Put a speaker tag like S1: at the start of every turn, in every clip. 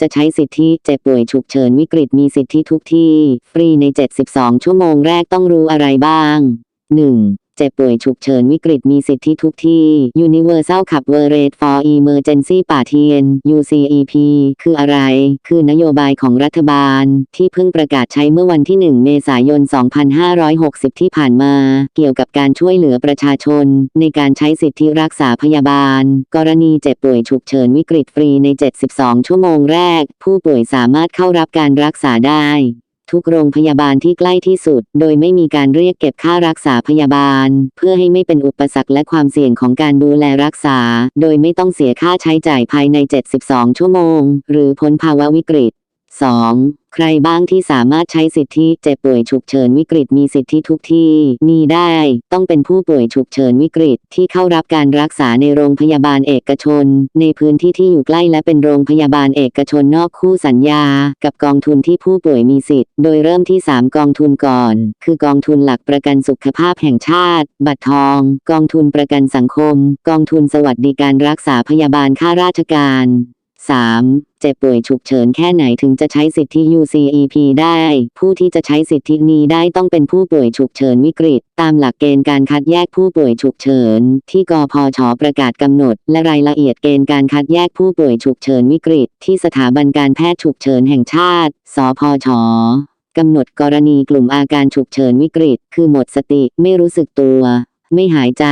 S1: จะใช้สิทธิเจ็บป่วยฉุกเฉินวิกฤตมีสิทธิทุกที่ ฟรีใน 72 ชั่วโมงแรกต้องรู้อะไรบ้าง 1. เจ็บป่วยฉุกเฉินวิกฤตมีสิทธิทุกที่ Universal Coverage for Emergency Patient UCEP คืออะไร คือนโยบายของรัฐบาล ที่เพิ่งประกาศใช้เมื่อวันที่ 1 เมษายน 2560 ที่ผ่านมา เกี่ยวกับการช่วยเหลือประชาชน ในการใช้สิทธิรักษาพยาบาล กรณีเจ็บป่วยฉุกเฉินวิกฤตฟรีใน 72 ชั่วโมงแรก ผู้ป่วยสามารถเข้ารับการรักษาได้ ทุกโรงพยาบาลที่ใกล้ที่สุด โดยไม่มีการเรียกเก็บค่ารักษาพยาบาล เพื่อให้ไม่เป็นอุปสรรคและความเสี่ยงของการดูแลรักษา โดยไม่ต้องเสียค่าใช้จ่ายภายใน 72 ชั่วโมง หรือพ้นภาวะวิกฤต 2. ใครบ้างที่สามารถใช้สิทธิเจ็บป่วยฉุกเฉินวิกฤตมีสิทธิทุกที่มีได้ ต้องเป็นผู้ป่วยฉุกเฉินวิกฤตที่เข้ารับการรักษาในโรงพยาบาลเอกชน ในพื้นที่ที่อยู่ใกล้และเป็นโรงพยาบาลเอกชนนอกคู่สัญญา กับกองทุนที่ผู้ป่วยมีสิทธิ์ โดยเริ่มที่ 3 กองทุนก่อน คือกองทุนหลักประกันสุขภาพแห่งชาติ บัตรทอง กองทุนประกันสังคม กองทุนสวัสดิการรักษาพยาบาลข้าราชการ 3. เจ็บป่วยฉุกเฉินแค่ไหนถึงจะใช้สิทธิ UCEP ได้ ผู้ที่จะใช้สิทธินี้ได้ต้องเป็นผู้ป่วยฉุกเฉินวิกฤต ตามหลักเกณฑ์การคัดแยกผู้ป่วยฉุกเฉิน ที่กพชประกาศกำหนด และรายละเอียดเกณฑ์การคัดแยกผู้ป่วยฉุกเฉินวิกฤต ที่สถาบันการแพทย์ฉุกเฉินแห่งชาติ สพชกำหนดกรณีกลุ่มอาการฉุกเฉินวิกฤต คือหมดสติไม่รู้สึกตัว ไม่หายใจ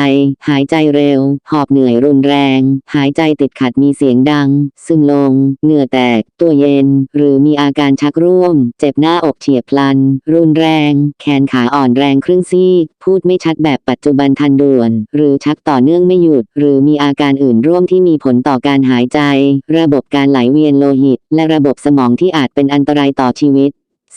S1: หายใจเร็ว หอบเหนื่อยรุนแรง หายใจติดขัดมีเสียงดัง ซึมลง เหงื่อแตก ตัวเย็น หรือมีอาการชักร่วม เจ็บหน้าอกเฉียบพลัน รุนแรง แขนขาอ่อนแรงครึ่งซีก พูดไม่ชัดแบบปัจจุบันทันด่วน หรือชักต่อเนื่องไม่หยุด หรือมีอาการอื่นร่วมที่มีผลต่อการหายใจ ระบบการไหลเวียนโลหิต และระบบสมองที่อาจเป็นอันตรายต่อชีวิต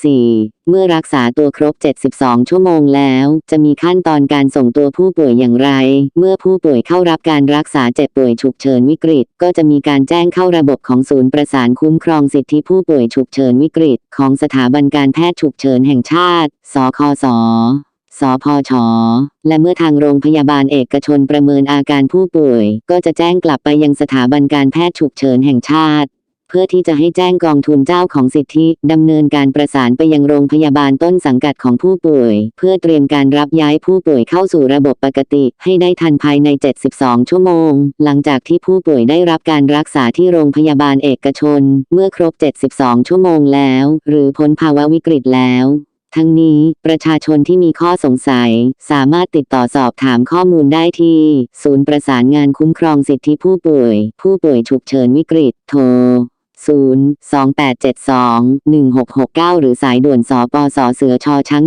S1: 4. เมื่อรักษาตัวครบ 72 ชั่วโมงแล้ว จะมีขั้นตอนการส่งตัวผู้ป่วยอย่างไร เมื่อผู้ป่วยเข้ารับการรักษาเจ็บป่วยฉุกเฉินวิกฤต ก็จะมีการแจ้งเข้าระบบของศูนย์ประสานคุ้มครองสิทธิผู้ป่วยฉุกเฉินวิกฤต ของสถาบันการแพทย์ฉุกเฉินแห่งชาติ สคสสพช และเมื่อทางโรงพยาบาลเอกชนประเมินอาการผู้ป่วย ก็จะแจ้งกลับไปยังสถาบันการแพทย์ฉุกเฉินแห่งชาติ เพื่อที่จะให้แจ้งกองทุนเจ้าของสิทธิดำเนินการประสานไปยังโรงพยาบาลต้นสังกัดของผู้ป่วย เพื่อเตรียมการรับย้ายผู้ป่วยเข้าสู่ระบบปกติ ให้ได้ทันภายใน 72 ชั่วโมง หลังจากที่ผู้ป่วยได้รับการรักษาที่โรงพยาบาลเอกชน เมื่อครบ 72 ชั่วโมงแล้ว หรือพ้นภาวะวิกฤตแล้วทั้งนี้ประชาชนที่มีข้อสงสัย สามารถติดต่อสอบถามข้อมูลได้ที่ ศูนย์ประสานงานคุ้มครองสิทธิผู้ป่วย ผู้ป่วยฉุกเฉินวิกฤต โทร 0 2 8 7 2 1 6 6 9 หรือสายด่วนสปสเสือชอช้าง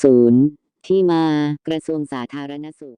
S1: 1330 ที่มากระทรวงสาธารณสุข